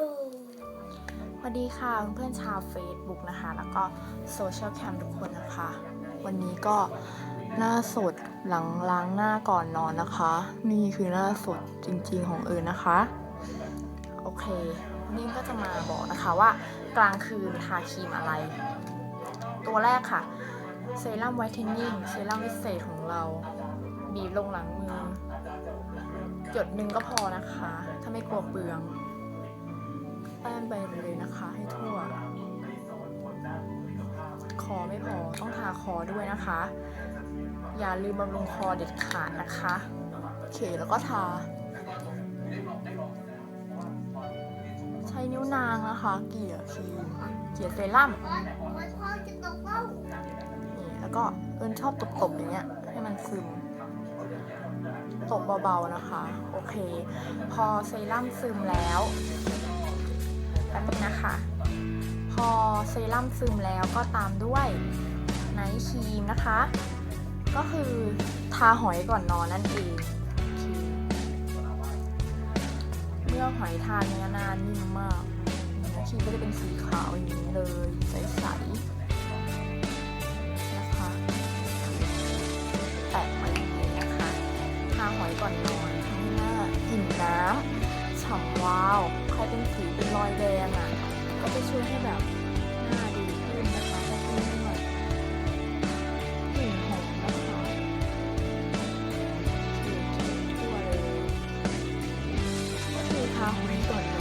สวัสดีค่ะเพื่อนชาว Facebook นะคะ แล้วก็โซเชียลแคมทุกคนนะคะ วันนี้ก็หน้าสดหลังล้างหน้าก่อนนอนนะคะ นี่คือหน้าสดจริงๆของเอิญนะคะ โอเคนนี้ก็จะมาบอกนะคะว่ากลางคืนทาครีมอะไร ตัวแรกค่ะเซรั่มไวท์เทนนิ่งเซรั่มวิเศษของเรา บีบลงหลังมือ หยดหนึ่งก็พอนะคะ ถ้าไม่กลัวเปลือง แต้มไปเลยนะคะให้ทั่ว คอไม่พอต้องทาคอด้วยนะคะ อย่าลืมบำรุงคอเด็ดขาดนะคะ โอเคแล้วก็ทา ใช้นิ้วนางนะคะ เกลี่ยครีมเกลี่ยเซรั่มนี่แล้วก็เอิญชอบตบๆอย่างเงี้ยให้มันซึมตบเบาๆนะคะ โอเค พอเซรั่มซึมแล้ว แป๊บนึงนะคะ พอเซรั่มซึมแล้วก็ตามด้วยไนท์ครีมนะคะ ก็คือทาหอยก่อนนอนนั่นเองเมื่อหอยทานเนื้อนานนิ่มมากครีมก็จะเป็นสีขาวอย่างนี้เลยใสๆนะคะแตะมาอย่างนี้นะคะทาหอยก่อนนอนให้หน้าอิ่มน้ำฉ่ำวาวใครเป็นื่อให้แบบหน้าดีขึ้นนะคะก็คือนวดกลิ่นหอมนะคะฉีดทั่วเลยก็คือทาหัวนก่อนนะ